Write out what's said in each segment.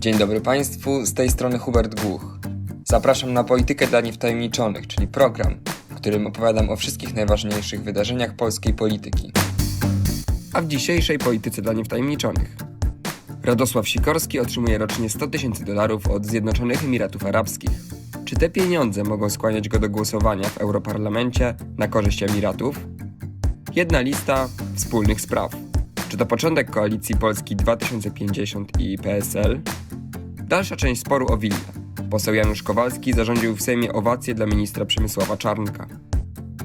Dzień dobry Państwu, z tej strony Hubert Głuch. Zapraszam na Politykę dla Niewtajemniczonych, czyli program, w którym opowiadam o wszystkich najważniejszych wydarzeniach polskiej polityki. A w dzisiejszej Polityce dla Niewtajemniczonych Radosław Sikorski otrzymuje rocznie 100 tysięcy dolarów od Zjednoczonych Emiratów Arabskich. Czy te pieniądze mogą skłaniać go do głosowania w Europarlamencie na korzyść Emiratów? Jedna lista wspólnych spraw. Czy to początek koalicji Polski 2050 i PSL? Dalsza część sporu o willę. Poseł Janusz Kowalski zarządził w Sejmie owację dla ministra Przemysława Czarnka.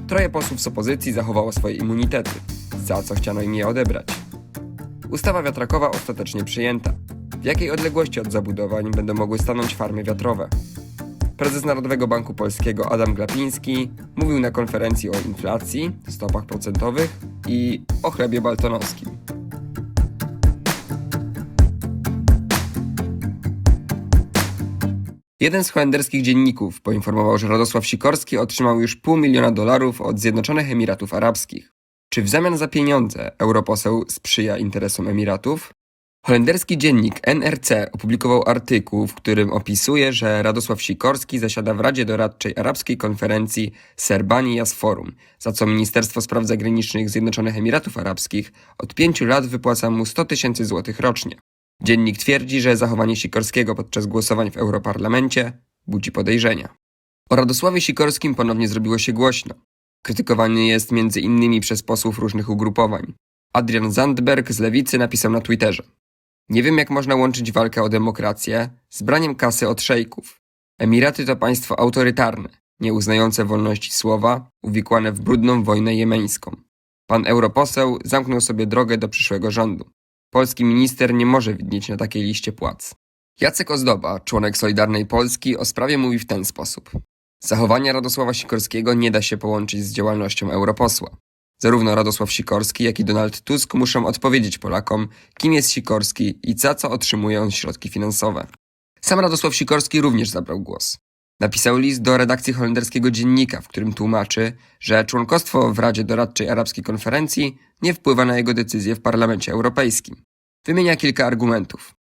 Troje posłów z opozycji zachowało swoje immunitety, za co chciano im je odebrać. Ustawa wiatrakowa ostatecznie przyjęta. W jakiej odległości od zabudowań będą mogły stanąć farmy wiatrowe? Prezes Narodowego Banku Polskiego Adam Glapiński mówił na konferencji o inflacji, stopach procentowych i o chlebie baltonowskim. Jeden z holenderskich dzienników poinformował, że Radosław Sikorski otrzymał już pół miliona dolarów od Zjednoczonych Emiratów Arabskich. Czy w zamian za pieniądze europoseł sprzyja interesom Emiratów? Holenderski dziennik NRC opublikował artykuł, w którym opisuje, że Radosław Sikorski zasiada w Radzie Doradczej Arabskiej Konferencji Serbanii Forum, za co Ministerstwo Spraw Zagranicznych Zjednoczonych Emiratów Arabskich od pięciu lat wypłaca mu 100 tysięcy złotych rocznie. Dziennik twierdzi, że zachowanie Sikorskiego podczas głosowań w Europarlamencie budzi podejrzenia. O Radosławie Sikorskim ponownie zrobiło się głośno. Krytykowany jest między innymi przez posłów różnych ugrupowań. Adrian Zandberg z Lewicy napisał na Twitterze. Nie wiem jak można łączyć walkę o demokrację z braniem kasy od szejków. Emiraty to państwo autorytarne, nieuznające wolności słowa, uwikłane w brudną wojnę jemeńską. Pan europoseł zamknął sobie drogę do przyszłego rządu. Polski minister nie może widnieć na takiej liście płac. Jacek Ozdoba, członek Solidarnej Polski, o sprawie mówi w ten sposób. Zachowania Radosława Sikorskiego nie da się połączyć z działalnością europosła. Zarówno Radosław Sikorski, jak i Donald Tusk muszą odpowiedzieć Polakom, kim jest Sikorski i za co otrzymuje on środki finansowe. Sam Radosław Sikorski również zabrał głos. Napisał list do redakcji holenderskiego dziennika, w którym tłumaczy, że członkostwo w Radzie Doradczej Arabskiej Konferencji nie wpływa na jego decyzje w Parlamencie Europejskim. Wymienia kilka argumentów.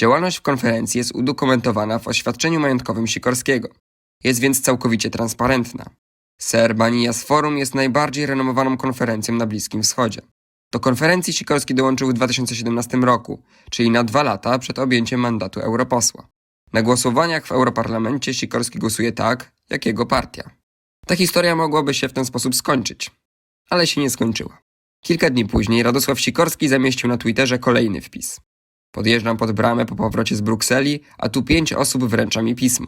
Działalność w konferencji jest udokumentowana w oświadczeniu majątkowym Sikorskiego. Jest więc całkowicie transparentna. Serbanijas Forum jest najbardziej renomowaną konferencją na Bliskim Wschodzie. Do konferencji Sikorski dołączył w 2017 roku, czyli na dwa lata przed objęciem mandatu europosła. Na głosowaniach w Europarlamencie Sikorski głosuje tak, jak jego partia. Ta historia mogłaby się w ten sposób skończyć, ale się nie skończyła. Kilka dni później Radosław Sikorski zamieścił na Twitterze kolejny wpis. Podjeżdżam pod bramę po powrocie z Brukseli, a tu pięć osób wręcza mi pismo.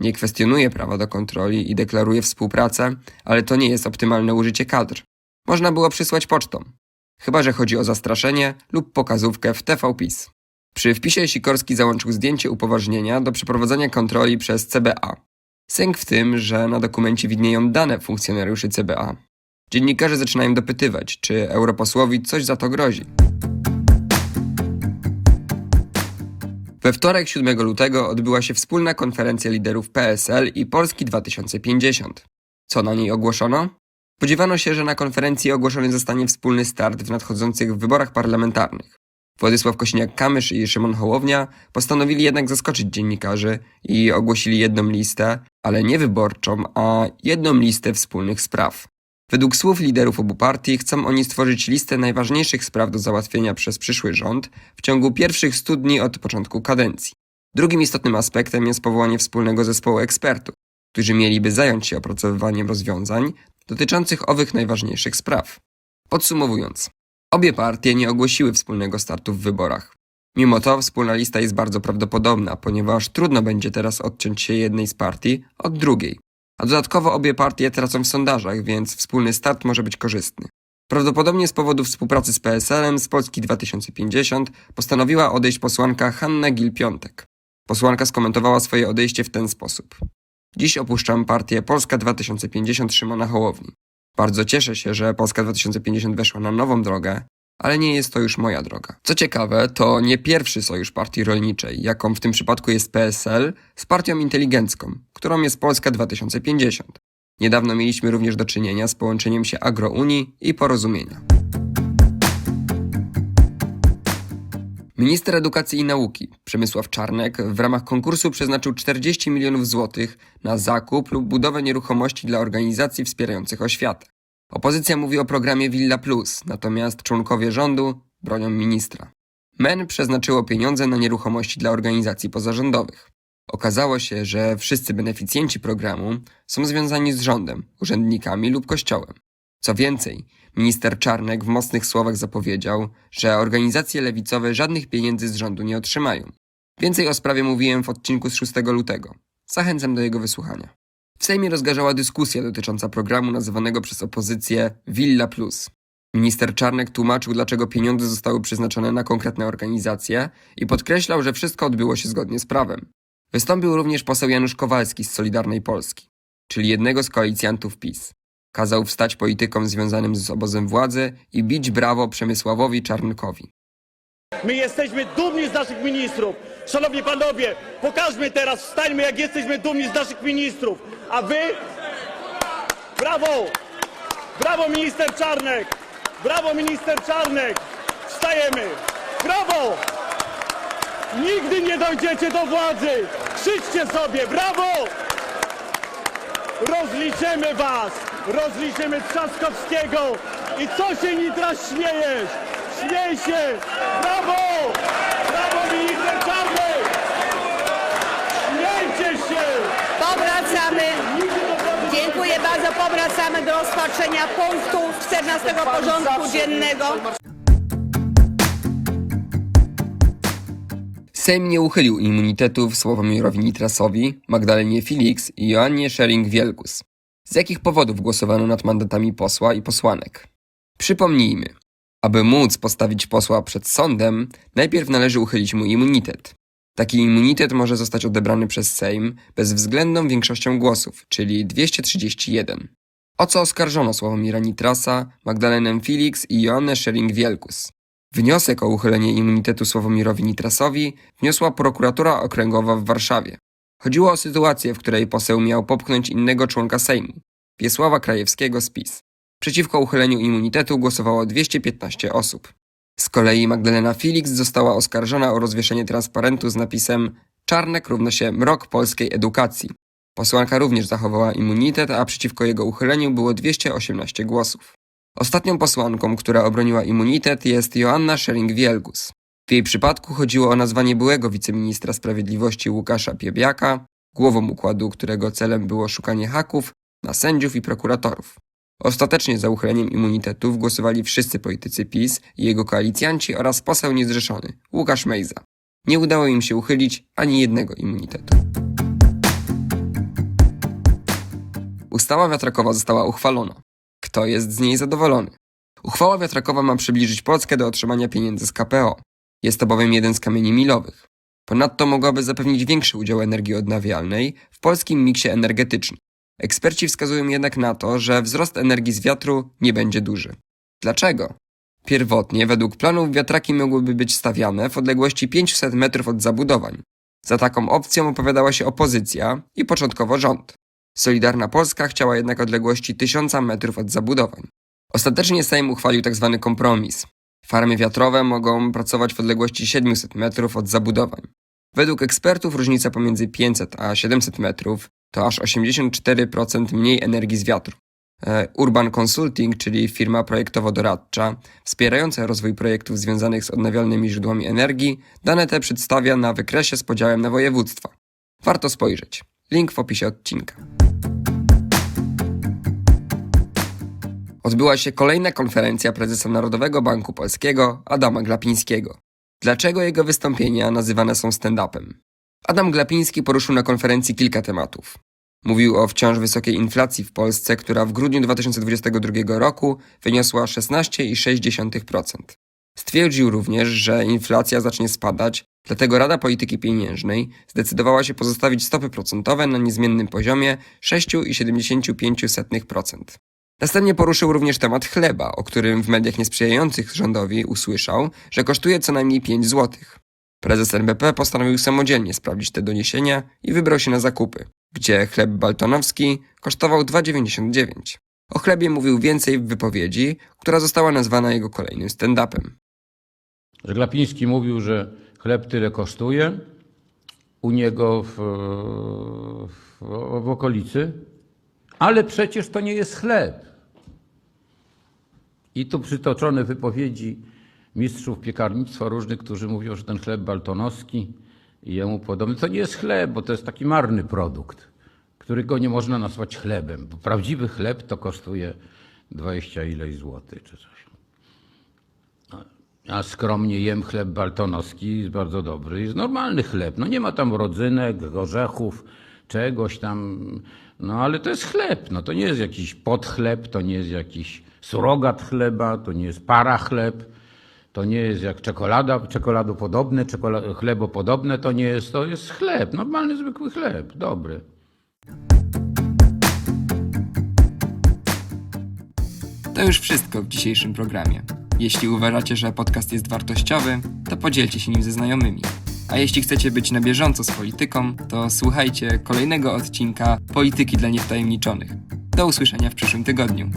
Nie kwestionuję prawa do kontroli i deklaruję współpracę, ale to nie jest optymalne użycie kadr. Można było przysłać pocztą. Chyba, że chodzi o zastraszenie lub pokazówkę w TVPiS. Przy wpisie Sikorski załączył zdjęcie upoważnienia do przeprowadzenia kontroli przez CBA. Sęk w tym, że na dokumencie widnieją dane funkcjonariuszy CBA. Dziennikarze zaczynają dopytywać, czy europosłowi coś za to grozi. We wtorek 7 lutego odbyła się wspólna konferencja liderów PSL i Polski 2050. Co na niej ogłoszono? Spodziewano się, że na konferencji ogłoszony zostanie wspólny start w nadchodzących wyborach parlamentarnych. Władysław Kośniak-Kamysz i Szymon Hołownia postanowili jednak zaskoczyć dziennikarzy i ogłosili jedną listę, ale nie wyborczą, a jedną listę wspólnych spraw. Według słów liderów obu partii chcą oni stworzyć listę najważniejszych spraw do załatwienia przez przyszły rząd w ciągu pierwszych 100 dni od początku kadencji. Drugim istotnym aspektem jest powołanie wspólnego zespołu ekspertów, którzy mieliby zająć się opracowywaniem rozwiązań dotyczących owych najważniejszych spraw. Podsumowując, obie partie nie ogłosiły wspólnego startu w wyborach. Mimo to wspólna lista jest bardzo prawdopodobna, ponieważ trudno będzie teraz odciąć się jednej z partii od drugiej. A dodatkowo obie partie tracą w sondażach, więc wspólny start może być korzystny. Prawdopodobnie z powodu współpracy z PSL-em z Polski 2050 postanowiła odejść posłanka Hanna Gil-Piątek. Posłanka skomentowała swoje odejście w ten sposób. Dziś opuszczam partię Polska 2050 Szymona Hołowni. Bardzo cieszę się, że Polska 2050 weszła na nową drogę, ale nie jest to już moja droga. Co ciekawe, to nie pierwszy sojusz partii rolniczej, jaką w tym przypadku jest PSL, z partią inteligencką, którą jest Polska 2050. Niedawno mieliśmy również do czynienia z połączeniem się Agrounii i Porozumienia. Minister Edukacji i Nauki Przemysław Czarnek w ramach konkursu przeznaczył 40 milionów złotych na zakup lub budowę nieruchomości dla organizacji wspierających oświatę. Opozycja mówi o programie Villa Plus, natomiast członkowie rządu bronią ministra. MEN przeznaczyło pieniądze na nieruchomości dla organizacji pozarządowych. Okazało się, że wszyscy beneficjenci programu są związani z rządem, urzędnikami lub kościołem. Co więcej, minister Czarnek w mocnych słowach zapowiedział, że organizacje lewicowe żadnych pieniędzy z rządu nie otrzymają. Więcej o sprawie mówiłem w odcinku z 6 lutego. Zachęcam do jego wysłuchania. W Sejmie rozgorzała dyskusja dotycząca programu nazywanego przez opozycję Villa Plus. Minister Czarnek tłumaczył, dlaczego pieniądze zostały przeznaczone na konkretne organizacje i podkreślał, że wszystko odbyło się zgodnie z prawem. Wystąpił również poseł Janusz Kowalski z Solidarnej Polski, czyli jednego z koalicjantów PiS. Kazał wstać politykom związanym z obozem władzy i bić brawo Przemysławowi Czarnkowi. My jesteśmy dumni z naszych ministrów. Szanowni panowie, pokażmy teraz, wstańmy jak jesteśmy dumni z naszych ministrów. A wy? Brawo! Brawo minister Czarnek! Brawo minister Czarnek! Wstajemy! Brawo! Nigdy nie dojdziecie do władzy! Krzyczcie sobie! Brawo! Rozliczymy was! Rozliczymy Trzaskowskiego! I co się Nitra śmiejesz? Śmiej się! Brawo! Brawo minister Czarnek! Śmiejcie się! Powracamy. Dziękuję bardzo. Powracamy do rozpatrzenia punktu 14 porządku dziennego. Sejm nie uchylił immunitetów Sławomirowi Nitrasowi, Magdalenie Felix i Joannie Schering-Wielgus. Z jakich powodów głosowano nad mandatami posła i posłanek? Przypomnijmy, aby móc postawić posła przed sądem, najpierw należy uchylić mu immunitet. Taki immunitet może zostać odebrany przez Sejm bezwzględną większością głosów, czyli 231. O co oskarżono Sławomira Nitrasa, Magdalenę Felix i Joannę Schering-Wielgus? Wniosek o uchylenie immunitetu Sławomirowi Nitrasowi wniosła prokuratura okręgowa w Warszawie. Chodziło o sytuację, w której poseł miał popchnąć innego członka Sejmu, Wiesława Krajewskiego z PiS. Przeciwko uchyleniu immunitetu głosowało 215 osób. Z kolei Magdalena Felix została oskarżona o rozwieszenie transparentu z napisem Czarnek równa się mrok polskiej edukacji. Posłanka również zachowała immunitet, a przeciwko jego uchyleniu było 218 głosów. Ostatnią posłanką, która obroniła immunitet jest Joanna Schering-Wielgus. W jej przypadku chodziło o nazwanie byłego wiceministra sprawiedliwości Łukasza Piebiaka, głową układu, którego celem było szukanie haków na sędziów i prokuratorów. Ostatecznie za uchyleniem immunitetów głosowali wszyscy politycy PiS i jego koalicjanci oraz poseł niezrzeszony, Łukasz Mejza. Nie udało im się uchylić ani jednego immunitetu. Ustawa wiatrakowa została uchwalona. Kto jest z niej zadowolony? Uchwała wiatrakowa ma przybliżyć Polskę do otrzymania pieniędzy z KPO. Jest to bowiem jeden z kamieni milowych. Ponadto mogłaby zapewnić większy udział energii odnawialnej w polskim miksie energetycznym. Eksperci wskazują jednak na to, że wzrost energii z wiatru nie będzie duży. Dlaczego? Pierwotnie, według planów, wiatraki mogłyby być stawiane w odległości 500 metrów od zabudowań. Za taką opcją opowiadała się opozycja i początkowo rząd. Solidarna Polska chciała jednak odległości 1000 metrów od zabudowań. Ostatecznie Sejm uchwalił tzw. kompromis. Farmy wiatrowe mogą pracować w odległości 700 metrów od zabudowań. Według ekspertów różnica pomiędzy 500 a 700 metrów to aż 84% mniej energii z wiatru. E, Urban Consulting, czyli firma projektowo-doradcza wspierająca rozwój projektów związanych z odnawialnymi źródłami energii, dane te przedstawia na wykresie z podziałem na województwa. Warto spojrzeć. Link w opisie odcinka. Odbyła się kolejna konferencja prezesa Narodowego Banku Polskiego Adama Glapińskiego. Dlaczego jego wystąpienia nazywane są stand-upem? Adam Glapiński poruszył na konferencji kilka tematów. Mówił o wciąż wysokiej inflacji w Polsce, która w grudniu 2022 roku wyniosła 16,6%. Stwierdził również, że inflacja zacznie spadać, dlatego Rada Polityki Pieniężnej zdecydowała się pozostawić stopy procentowe na niezmiennym poziomie 6,75%. Następnie poruszył również temat chleba, o którym w mediach niesprzyjających rządowi usłyszał, że kosztuje co najmniej 5 zł. Prezes NBP postanowił samodzielnie sprawdzić te doniesienia i wybrał się na zakupy, gdzie chleb baltonowski kosztował 2,99. O chlebie mówił więcej w wypowiedzi, która została nazwana jego kolejnym stand-upem. Glapiński mówił, że chleb tyle kosztuje u niego w, w, w okolicy, ale przecież to nie jest chleb. I tu przytoczone wypowiedzi mistrzów piekarnictwa różnych, którzy mówią, że ten chleb baltonowski i jemu podobny, to nie jest chleb, bo to jest taki marny produkt, którego nie można nazwać chlebem, bo prawdziwy chleb to kosztuje 20 ileś złotych czy coś. Ja skromnie jem chleb baltonowski, jest bardzo dobry, jest normalny chleb. No nie ma tam rodzynek, orzechów, czegoś tam, no ale to jest chleb. No to nie jest jakiś podchleb, to nie jest jakiś surogat chleba, to nie jest para chleb, to nie jest jak czekolada, czekoladopodobne, czekolad, chlebopodobne, to nie jest, to jest chleb, normalny, zwykły chleb, dobry. To już wszystko w dzisiejszym programie. Jeśli uważacie, że podcast jest wartościowy, to podzielcie się nim ze znajomymi. A jeśli chcecie być na bieżąco z polityką, to słuchajcie kolejnego odcinka Polityki dla Niewtajemniczonych. Do usłyszenia w przyszłym tygodniu.